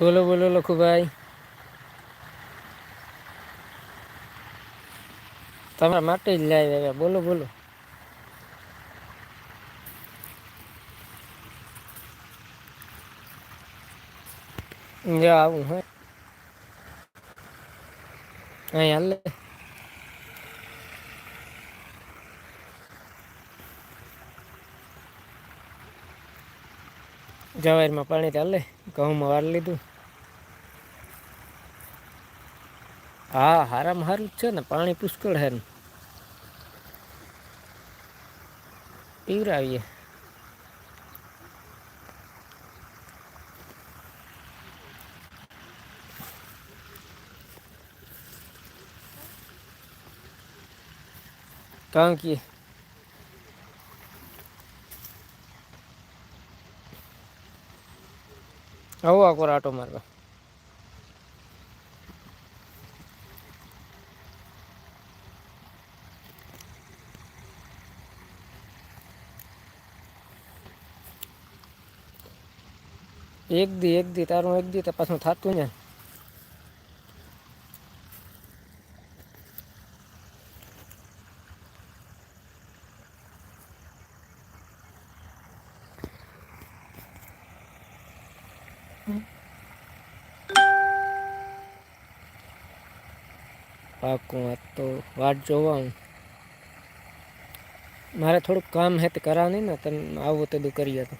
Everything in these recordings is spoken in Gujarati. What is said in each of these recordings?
બોલો બોલો, લખુભાઈ. તમારા માટે જ લાવ્યા બોલો બોલો. જ આવું હે. અહીં હાલે. જવારમાં પાણી ચાલે ઘઉંમાં વાર લીધું. હા, હારામાં હારું જ છે ને, પાણી પુષ્કળ હે ને. પીવરાવીએ. કાંકીએ આવો આકોર આટો મારવા. એક દી એક દી, તારું એક દી તો પાછું થતું ને. પાકું વાત તો વાટ જોવા હું મારે થોડુંક કામ હે તે કરાવ નહીં ને તમે આવો તે બધું કરીએ તો.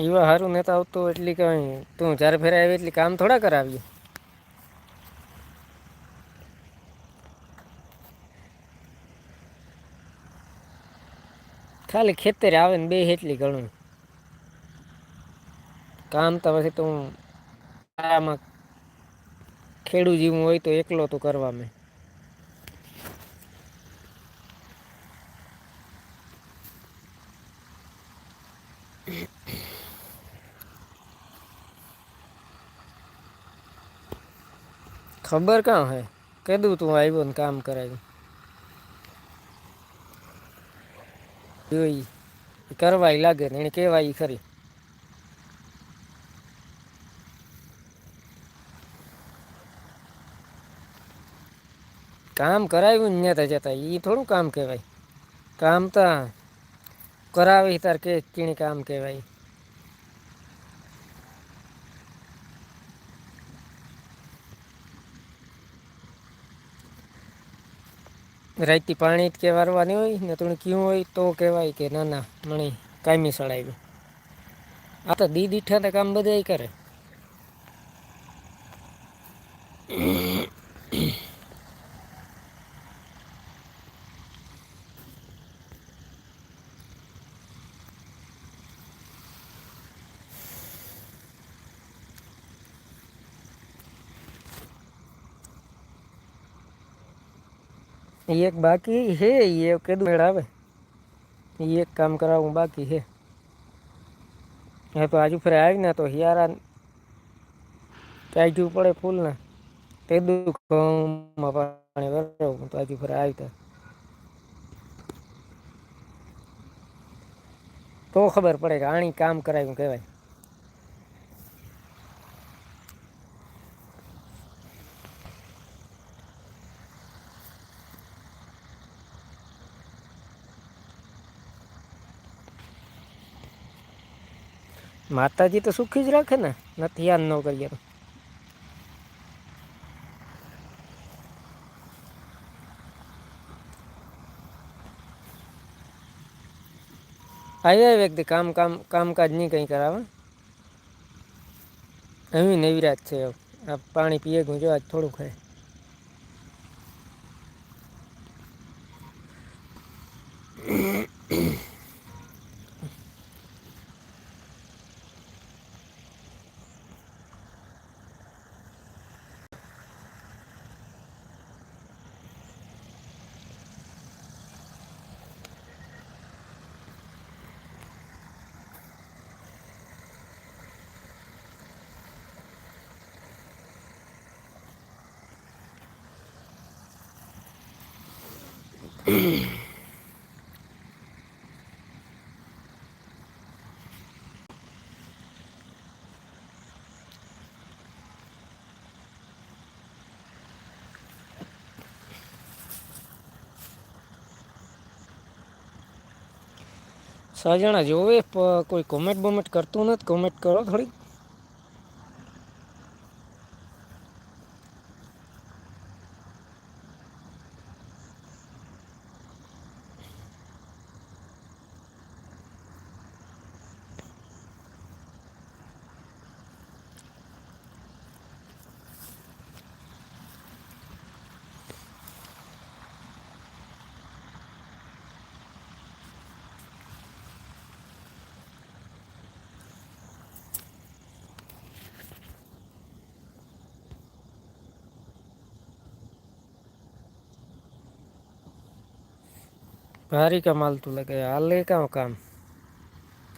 એવા સારું નેતા આવતો એટલી કઈ તું જ્યારે ફેરે આવી એટલી કામ થોડા કરાવીએ. ખાલી ખેતરે આવે ને બે એટલી ઘણું કામ તો પછી તું ખેડૂ જેવું હોય તો એકલો તો કરવા મેં. ખબર કાં હે? કીધું તું આવ્યો ને કામ કરાવ્યું જોઈ કરવાય લાગે ને, એને કહેવાય ખરી. કામ કરાવ્યું ને ત્યાં જતા એ થોડું કામ કહેવાય. કામ તો, કરાવે તાર કે, કીણી કામ કહેવાય. રાઈતી પાણી કે વારવાની હોય, ને તું ક્યું હોય તો કહેવાય કે ના ના મણી કાયમી સળાવ્યું આ તો દી દીઠા કામ બધા કરે. એક બાકી હે એ કીધું મેળ આવે. એક કામ કરાવવું બાકી હે હા તો આજુ ફરે આવી ને તો હિયારા ચાજવું પડે ફૂલ ને તે દુઃખમાં પાણી ભરાવું તો આજુ ફરે આવી તો ખબર પડે કે આણી કામ કરાવ્યું કહેવાય. માતાજી તો સુખી જ રાખે ને. નથી યાદ ન કરીએ તો. આવ્યા વ્યક્તિ, કામ કામ, કામકાજ નહીં કંઈ કરાવે. અહીં નવીરાજ છે આ પાણી પીએ ગુંજો, આજ થોડું ખાય. છ જણા જોવે કોઈ કોમેન્ટ બોમેન્ટ કરતું નથી કોમેન્ટ કરો થોડી ભારી કામ હાલતું લાગે, હાલે કાં કામ?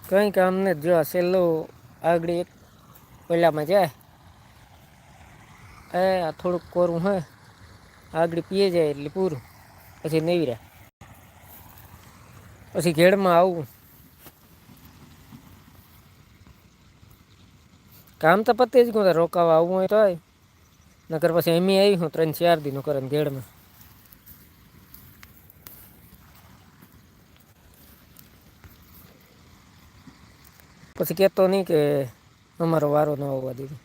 કંઈ કામ ને જો આ છેલ્લું આગળ એક પહેલાંમાં જાય. એ, આ થોડુંક કોરું હે, આગળ પીએ જાય એટલે પૂરું, પછી નેવરા પછી ઘેડમાં આવું. કામ તો પતે જ કહું રોકાવા આવવું હોય તો નકર પછી એમ આવી હું ત્રણ ચાર દિનો કરે ઘેડમાં. પછી કહેતો નહીં કે અમારો વારો ન આવવા દીધો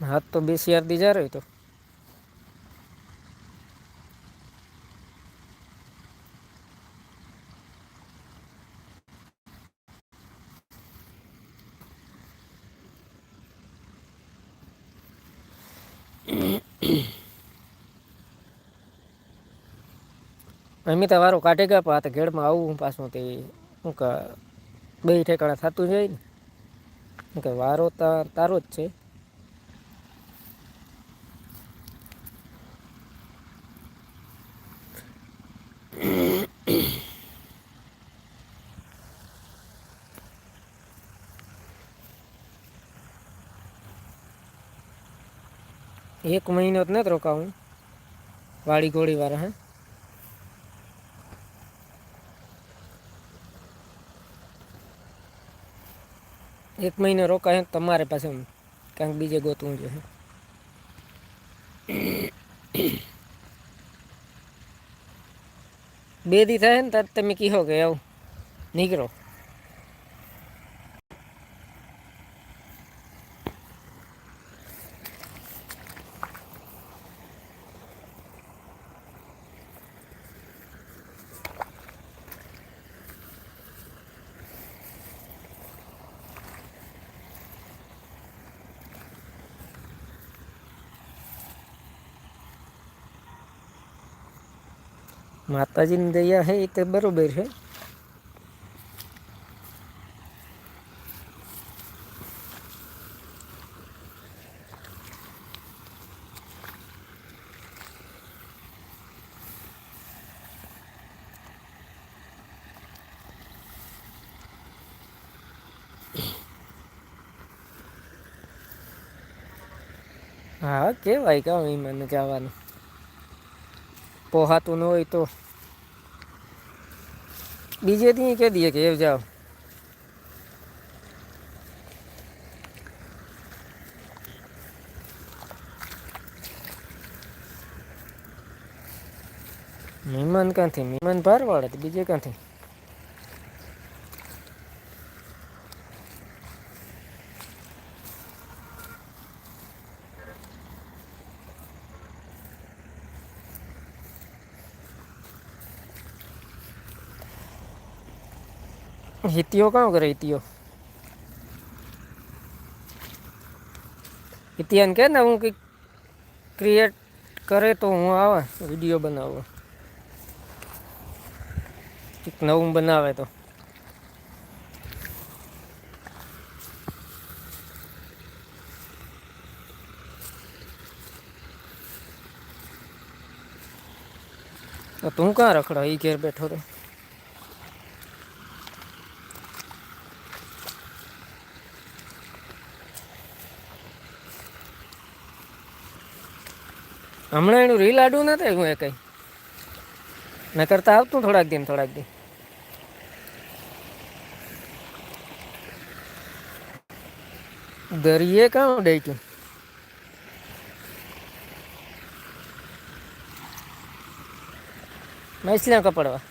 હાથ તો બે શિયાર દી જા રહ્યો તો. અમે તો વારો કાઢી ગયા, પણ આ તો ઘેડમાં આવું પાછું તે શું કે, બે ઠેકાણા થતું જાય ને. શું કે વારો તાર જ છે. એક મહિનો જ નથી રોકાવું. વાળી ગોળી વાળા, હે. એક મહિનો રોકાય તમારે પાસે કાંઈક બીજે ગોતવું જોઈએ બે દી થાય ને ત્યારે તમે કહો કે આવું. નીકળો. માતાજીની દયા છે એ તો બરોબર છે હા કેવાય કાં મને જવાનું પોહાતું ન હોય તો બીજે દી કહી દઈએ કે એવ જાઓ. મહેમાન ક્યાંથી? મહેમાન ભારવાળા બીજે ક્યાંથી? હિતિયો કયો કરે હિતિયો હિતિયાને કે ને હું કંઈક ક્રિએટ કરે તો હું આવે વીડિયો બનાવું કંઈક નવું બનાવે તો તો ક્યાં રખડો એ ઘેર બેઠો તો હમણાં એનું રીલ આડું નથી હું એ કંઈ. ન કરતા આવતું થોડાક દિન થોડાક દિન. દરિયે કાં ડેક્યું તું મૈસલા કપડવા.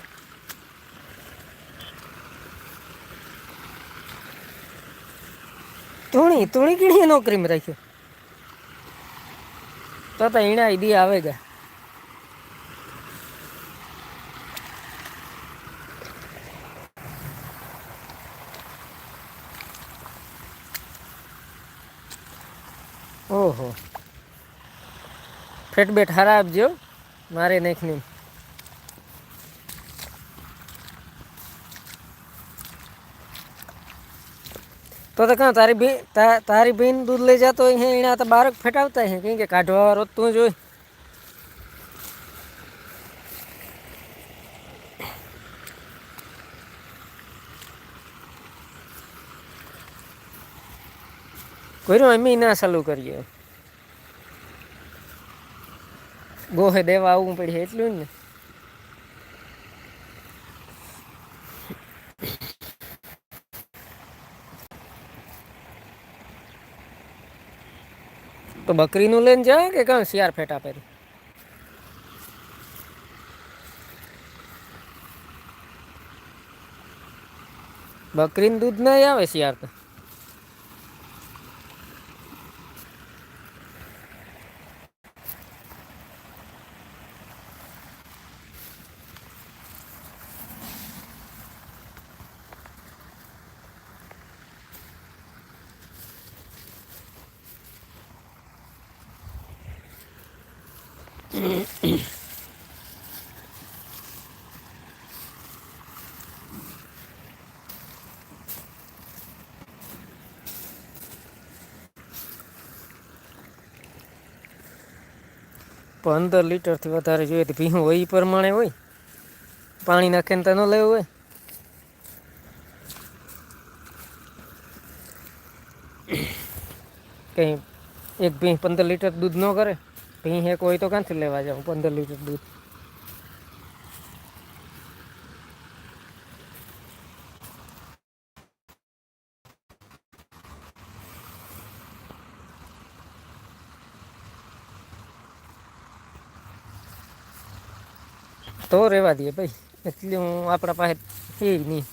તુણી તુણી કીડી નોકરીમાં રાખ્યો? તો તો એના દી આવે ગયા ઓહો. ફેટ બેટ હારા આપજો મારે નાખની. તો તો કાં, તારી બી તારી બેન દૂધ લઈ જતો હોય એના તો બાળક ફેટાવતા હે, કેમ કે કાઢવા વાળો તું જોઈ કોઈનું અમે ના ચાલુ કરીએ. ગોહે દેવા આવવું પડે એટલું જ ને. તો બકરીનું લઈને જાય કે કાં શિયાર ફેટા પહેરી? બકરીનું દૂધ નહીં આવે શિયાર તો? પંદર લીટરથી વધારે જોઈએ તો ભીહું હોય એ પ્રમાણે હોય. પાણી નાખીને તો ન લેવું હોય. કંઈ એક ભીં પંદર લીટર દૂધ ન કરે. ભીં એક હોય તો ક્યાંથી લેવા જાઉં પંદર લીટર દૂધ તો રહેવા દઈએ ભાઈ એટલે હું આપણા પાસે છે નહીં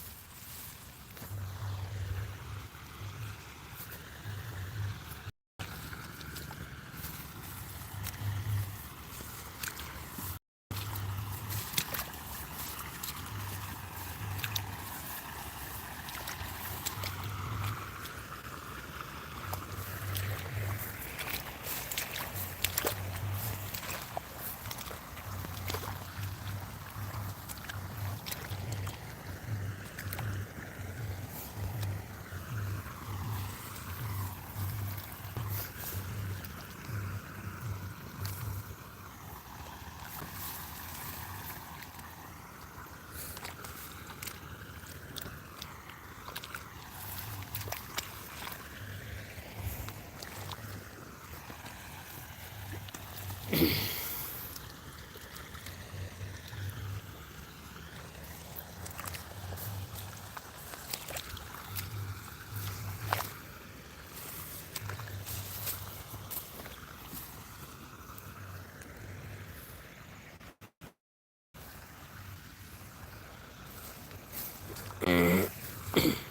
Mm-hmm.